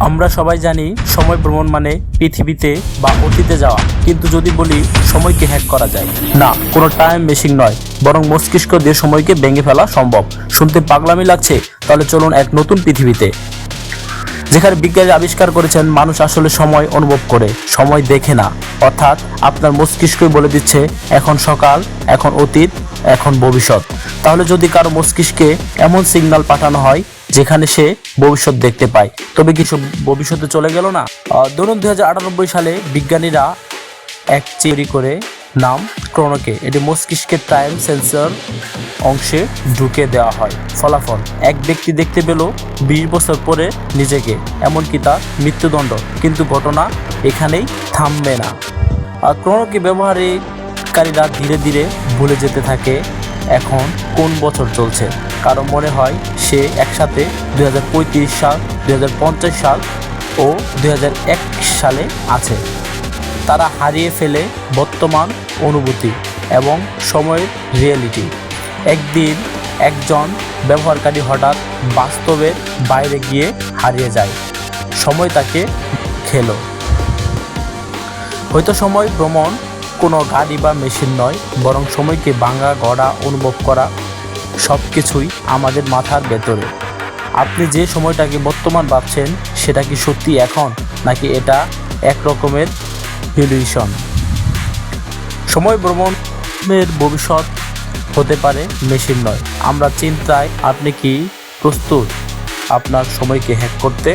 আমরা সবাই জানি সময় ভ্রমণ মানে পৃথিবীতে বা অতীতে যাওয়া। কিন্তু যদি বলি, সময়কে হ্যাক করা যায়। না, কোনো টাইম মেশিন নয়, বরং মস্তিষ্ক দিয়ে সময়কে ভেঙে ফেলা সম্ভব। শুনতে পাগলামি লাগছে, তাহলে চলুন এক নতুন পৃথিবীতে। যেখানে বিজ্ঞানী আবিষ্কার করেছেন, মানুষ আসলে সময় অনুভব করে, সময় দেখে না। অর্থাৎ, আপনার মস্তিষ্কই বলে দিচ্ছে, এখন সকাল, এখন অতীত, এখন ভবিষ্যৎ। তাহলে যদি কারও মস্তিষ্কে এমন সিগন্যাল পাঠানো হয় যেখানে সে ভবিষ্যৎ দেখতে পায়। তবে কিছু ভবিষ্যতে চলে গেল না? ধরুন দুই সালে বিজ্ঞানীরা এক তৈরি করে নাম ক্রোনোকে, এটি মস্তিষ্কের টাইম সেন্সর অংশে ঢুকে দেওয়া হয়। ফলাফল, এক ব্যক্তি দেখতে পেল বিশ বছর পরে নিজেকে, এমনকি তার মৃত্যুদণ্ড, কিন্তু ঘটনা এখানেই থামবে না। আর ক্রোনোকে ব্যবহারকারীরা ধীরে ধীরে ভুলে যেতে থাকে এখন কোন বছর চলছে? কারণ মনে হয় সে একসাথে দু হাজার পঁয়ত্রিশ সাল দু হাজার পঞ্চাশ সাল ও দু হাজার এক সালে আছে। তারা হারিয়ে ফেলে বর্তমান অনুভূতি এবং সময়ের রিয়েলিটি। একদিন একজন ব্যবহারকারী হঠাৎ বাস্তবের বাইরে গিয়ে হারিয়ে যায়। সময় তাকে খেলো। হয়তো সময় ভ্রমণ কোনো গাড়ি বা মেশিন নয়, বরং সময়কে ভাঙা, গড়া, অনুভব করা সব কিছুই আমাদের মাথার ভেতরে। আপনি যে সময়টাকে বর্তমান ভাবছেন, সেটা কি সত্যি এখন, নাকি এটা এক রকমের ইলিউশন সময় ভ্রমণের ভবিষ্যৎ হতে পারে মেশিন নয়। আমরা চিন্তায় আপনি কি প্রস্তুত? আপনার সময়কে হ্যাক করতে